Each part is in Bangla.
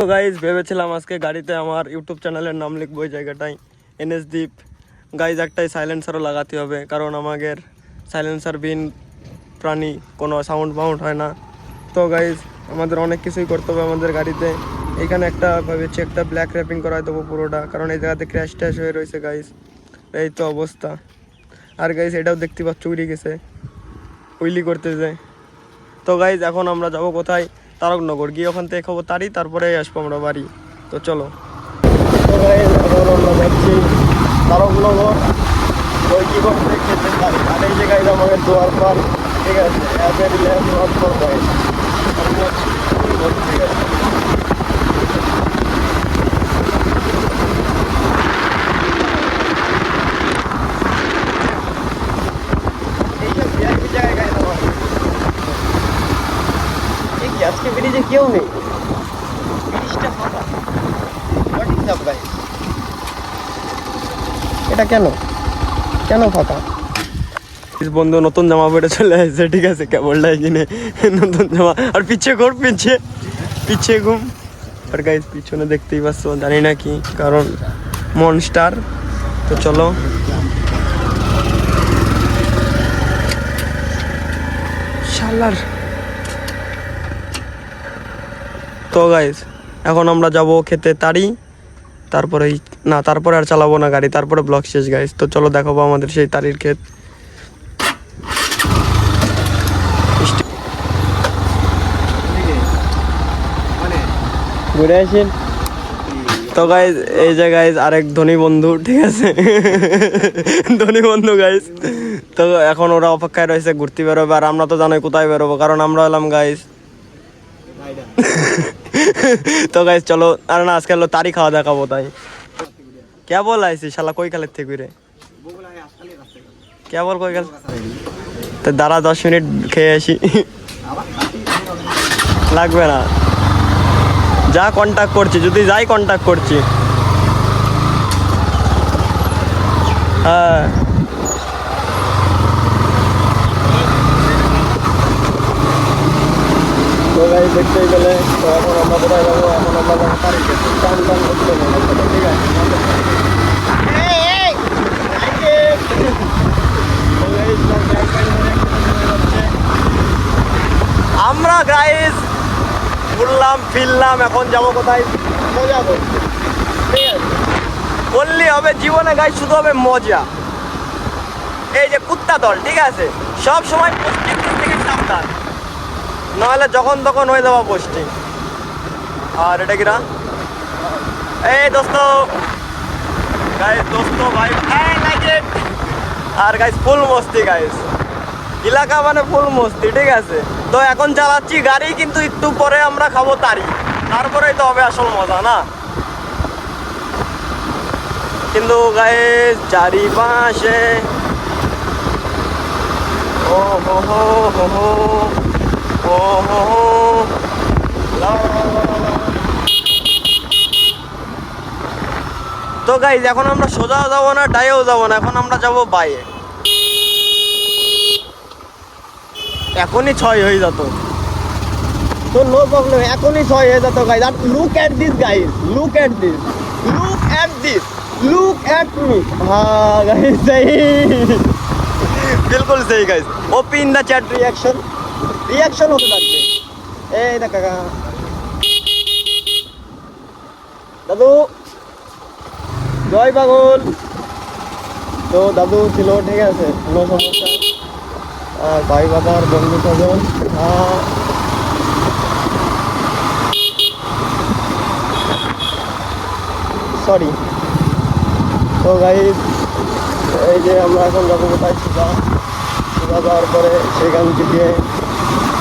তো গাইজ ভেবেছিলাম আজকে গাড়িতে আমার ইউটিউব চ্যানেলের নাম লিখব ওই জায়গাটায় দ্বীপ। গাইজ একটাই সাইলেন্সারও লাগাতে হবে, কারণ আমাদের সাইলেন্সার বিন প্রাণী, কোনো সাউন্ড ফাউন্ড হয় না। তো গাইজ আমাদের অনেক কিছুই করতে হবে আমাদের গাড়িতে। এখানে একটা ভেবেছি, একটা ব্ল্যাক র্যাপিং করাই দেবো পুরোটা, কারণ এই জায়গাতে ক্র্যাশ ট্যাশ হয়ে রয়েছে গাইজ এই তো অবস্থা। আর গাইজ এটাও দেখতে পাচ্ছ, উড়ে গেছে। উইলি করতে যায় তো গাইজ এখন আমরা যাব কোথায়? তারকনগর। গিয়ে ওখান থেকে খবর তারি, তারপরে আসব আমরা বাড়ি। তো চলো। তারকনগর। ওই কি করতে খেতে পারি। আর এই যে আমাকে ঠিক আছে? ঠিক আছে এইসব VIP জায়গায় গাইজ আমার এ কি ব্রিজে কেউ নেই। এটা কেন? কেন ফাঁকা? বন্ধু, নতুন জামা পরে চলে আসছে, ঠিক আছে? কেবলটাই কিনে নতুন জামা। আর পিছিয়ে ঘর পিছিয়ে পিছিয়ে ঘুম। আর গাইজ পিছনে দেখতেই পাচ্ছ, জানি না কি, কারণ মনস্টার তো চলো। শালার। তো গাইজ এখন আমরা যাব খেতে তারি তারপরে না, তারপরে আর চালাবো না গাড়ি, তারপরে ব্লক শেষ গাইজ তো চলো দেখাবো আমাদের সেই তারির ক্ষেত। ঘুরে আসেন। তো গাইজ এই যে গাইজ আরেক ধনী বন্ধু, ঠিক আছে? ধনী বন্ধু গাইজ তো এখন ওরা অপেক্ষায় রয়েছে, ঘুরতে বেরোবে। আর আমরা তো জানোই কোথায় বেরোবো, কারণ আমরা হলাম গাইজ তো গাইজ চলো, আর না, আজকে হলো তারি খাওয়া দেখাবো, তাই। কে বল আইসি শালা, কই কালের থেকে রে কে বল কই গেল? তো দাঁড়া, দশ মিনিট খেয়ে আসি। লাগবে না। যা কন্টাক্ট করছি, যদি যাই কন্টাক্ট করছি। হ্যাঁ। তো গাই গেলে তো এখন আমরা কোথায় যাব? এখন আমরা যাব তারিখে টান টান করতে হবে। ঠিক আছে আমরা গাইস ঘুরলাম ফিরলাম এখন যাব কোথায়? মজা করতে হবে জীবনে গাই শুধু হবে মজা। এই যে কুত্তা দল ঠিক আছে? সব সময় পোস্টিং থেকে সাবধান। নাহলে যখন তখন হয়ে যাওয়া পোস্টিং আর এটা কিরা? এই দোস্ত। গাইস দোস্ত ভাই। আর গাইস ফুল মস্তি গাইস এলাকা মানে ফুল মস্তি, ঠিক আছে? তো এখন চালাচ্ছি গাড়ি, কিন্তু একটু পরে আমরা খাব তারি। তারপরেই তো হবে আসল মজা, না? কিন্তু গাইস চারিপাশে ও হো হো হো তো গাইজ এখন আমরা সোজাও যাব না ডায়েও যাব না, এখন আমরা যাব বাইরে এখনই ছয় হয়ে যেত। তো নো প্রবলেম এখনই ছয় হয়ে যেত guys R look at this guys look at this look at this look at me হ্যাঁ গাইজ সেই। বিলকুল সেই guys open in the chat reaction reaction হতে থাকবে। এই না দাদু, জয় পাগল। তো দাদু ছিল, ঠিক আছে, কোনো সমস্যা আর ভাই বাবার বন্ধু স্বজন সরি তো গাইজ এই যে আমরা এখন যাব কোথায়? সুদা সুদা যাওয়ার পরে সেখান থেকে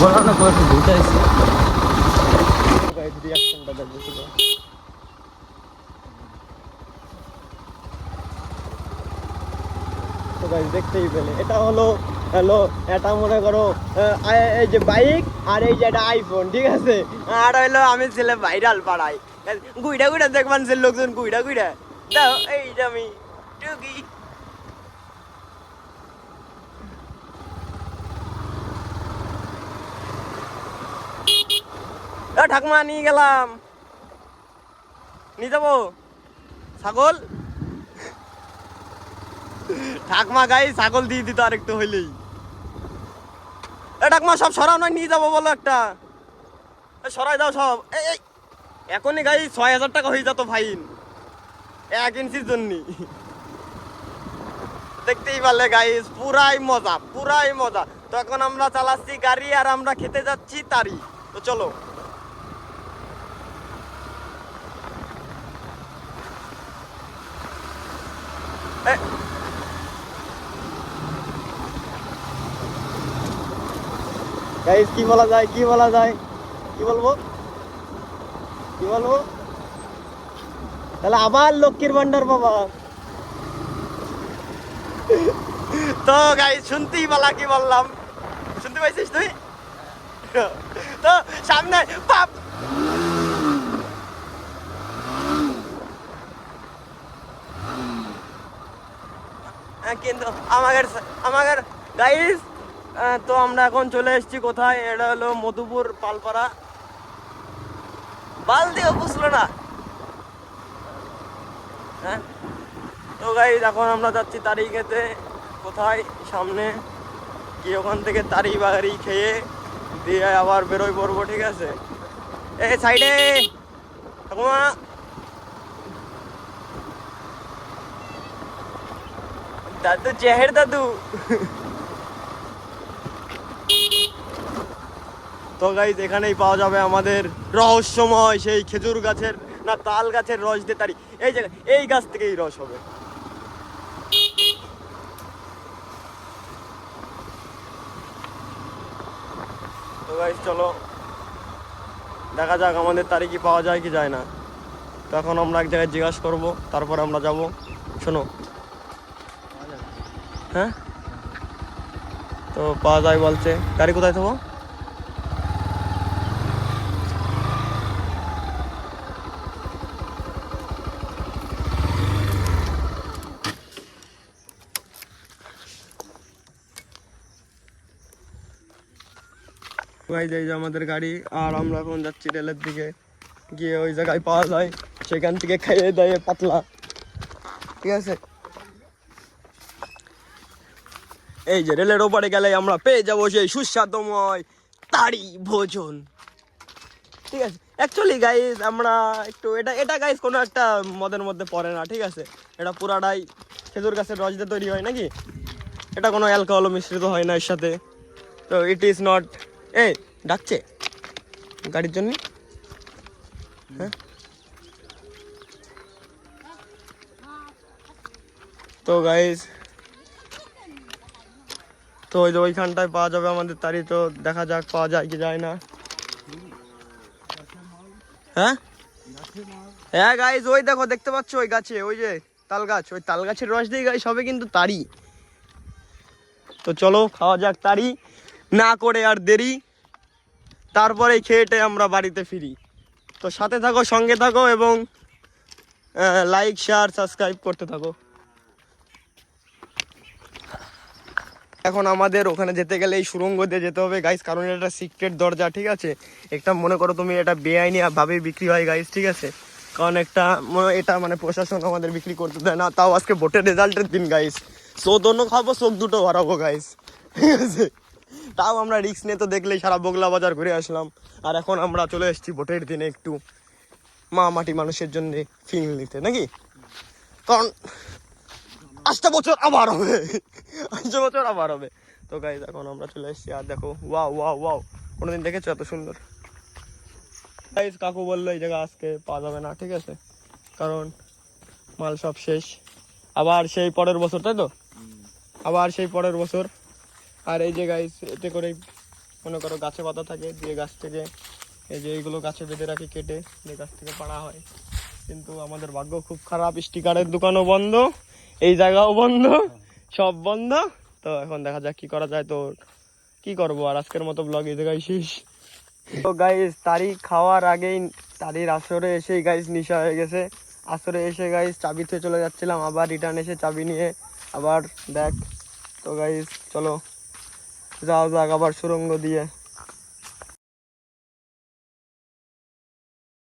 বুঝছি। বলো না করে বুঝাইছি এটা দেখবে শুধু তো গাইস দেখতেই পেলে। এটা হলো হ্যালো এটা মনে করো এই যে বাইক আর এই যে এটা আইফোন ঠিক আছে? আর হইল আমি ছেলে ভাইরাল পাড়াই গুইডা গুইডা দেখবান লোকজন, গুইডা গুইডা। দাও, এই যে আমি টুকি। ঠাকুমা, নিয়ে গেলাম। নিয়ে যাব? ছাগল? ঠাকমা গাই ছাগল দিয়ে দিত আর একটু হইলেই। এ, ঠাকমা, সব সরাও, নয়, নিয়ে যাব বলো একটা। সরাই দাও সব। এই, এখনই গাই ছয় হাজার টাকা হয়ে যেত ফাইন। এক ইঞ্চির জন্য। দেখতেই পারলে গাইস পুরাই মজা পুরাই মজা। তো এখন আমরা চালাচ্ছি গাড়ি আর আমরা খেতে যাচ্ছি তারি। তো চলো। গাইস কি বলা যায়, কি বলা যায়? কি বলব? কি বলব? তাহলে আবার লক্ষ্মীর ভান্ডার বাবা তো গাইস শুনতেই বলা কি বললাম? শুনতে পাইছিস তুই? তো, সামনে, পাপ! কিন্তু আমাদের আমাদের গাইস তো আমরা এখন চলে এসেছি কোথায়? এটা হলো মধুপুর পালপাড়া। বাল দিও বুঝলো না? হ্যাঁ? তো গাইস এখন আমরা যাচ্ছি তারি খেতে কোথায়? সামনে। গিয়ে ওখান থেকে তারি বাগারি খেয়ে দিয়ে আবার বেরোই পড়ব, ঠিক আছে? এ সাইডে ঠাকুমা! দাদু চেহের দাদু। তো গাইজ এখানেই পাওয়া যাবে আমাদের রহস্যময় সেই খেজুর গাছের না, তাল গাছের রস দিয়ে তারি। এই জায়গায় এই গাছ থেকেই রস হবে। তো গাইজ চলো। দেখা যাক আমাদের তারি কি পাওয়া যায় কি যায় না। তো এখন আমরা এক জায়গায় জিজ্ঞাসা করব, তারপর আমরা যাব। শোনো। হ্যাঁ তো পাওয়া যায় বলছে গাড়ি কোথায় থাকব গাইজ এই যে আমাদের গাড়ি আর আমরা এখন যাচ্ছি রেলের দিকে গিয়ে ওই জায়গায় পাওয়া যায় সেখান থেকে খাইয়ে দেয় পাতলা ঠিক আছে এই যে রেলের ওপারে গেলে আমরা পেয়ে যাব সেই সুস্বাদময় তারি ভোজন। ঠিক আছে? অ্যাকচুয়ালি গাইজ আমরা একটু, এটা এটা গাইজ কোনো একটা মদের মধ্যে পড়ে না, ঠিক আছে? এটা পুরাটাই খেজুর গাছের রস দিয়ে তৈরি হয় নাকি? এটা কোনো অ্যালকোহল মিশ্রিত হয় না এর সাথে। তো ইট ইজ নট এ ডাকছে? গাড়ির জন্য? হ্যাঁ? তো গাইজ তো ওই যে ওইখানটায় পাওয়া যাবে আমাদের তারি তো দেখা যাক পাওয়া যায় কি যায় না। হ্যাঁ? হ্যাঁ গাইজ ওই দেখো, দেখতে পাচ্ছ ওই গাছে, ওই যে তাল গাছ, ওই তাল গাছের রস দিয়ে গাইস হবে কিন্তু তারি তো চলো, খাওয়া যাক তারি না করে আর দেরি। তারপরে খেয়েটে আমরা বাড়িতে ফিরি। তো সাথে থাকো, সঙ্গে থাকো এবং লাইক শেয়ার সাবস্ক্রাইব করতে থাকো। এখন আমাদের ওখানে যেতে গেলে এই সুরঙ্গ দিয়ে যেতে হবে গাইস কারণ এটা একটা সিক্রেট দরজা, ঠিক আছে? একটা মনে করো তুমি এটা বেআইনি ভাবে বিক্রি হয় গাইস ঠিক আছে? কারণ একটা এটা মানে প্রশাসন আমাদের বিক্রি করতে দেয় না, তাও আজকে ভোটের রেজাল্টের দিন গাইস সো দোনো খাব চোখ দুটো হারাবো গাইস ঠিক আছে? তাও আমরা রিক্স নিয়ে তো দেখলেই সারা বগলা বাজার ঘুরে আসলাম। আর এখন আমরা চলে এসেছি ভোটের দিনে একটু মা মাটি মানুষের জন্য ফিল নিতে, নাকি? কারণ আসতে বছর আবার হবে। আসতে বছর আবার হবে তো গাইজ এখন আমরা চলে এসেছি আর দেখো ওয়াও ওয়াও ওয়াও কোনোদিন দেখেছ এত সুন্দর গাইজ কাকু বলল এই জায়গা আজকে পাওয়া যাবে না ঠিক আছে কারণ মাল সব শেষ আবার সেই পরের বছর তাই তো আবার সেই পরের বছর আর এই যে গাইজ এতে করে মনে করো গাছে পাতা থাকে দিয়ে গাছ থেকে এই যে এইগুলো গাছে বেঁধে রাখি কেটে যে গাছ থেকে পাড়া হয় কিন্তু আমাদের ভাগ্য খুব খারাপ স্টিকারের দোকানও বন্ধ এই জায়গাও বন্ধ। সব বন্ধ। তো এখন দেখা যাক কি করা যায়। তো কি করব? আর আজকের মতো ব্লগ এই জায়গায় শেষ। তো গাইজ তারি খাওয়ার আগেই তারির আসরে এসেই গাইজ নিশা হয়ে গেছে। আসরে এসে গাইজ চাবি থেকে চলে যাচ্ছিলাম। আবার রিটার্ন এসে চাবি নিয়ে আবার দেখ। তো গাইজ চলো যাও যাক আবার সুরঙ্গ দিয়ে।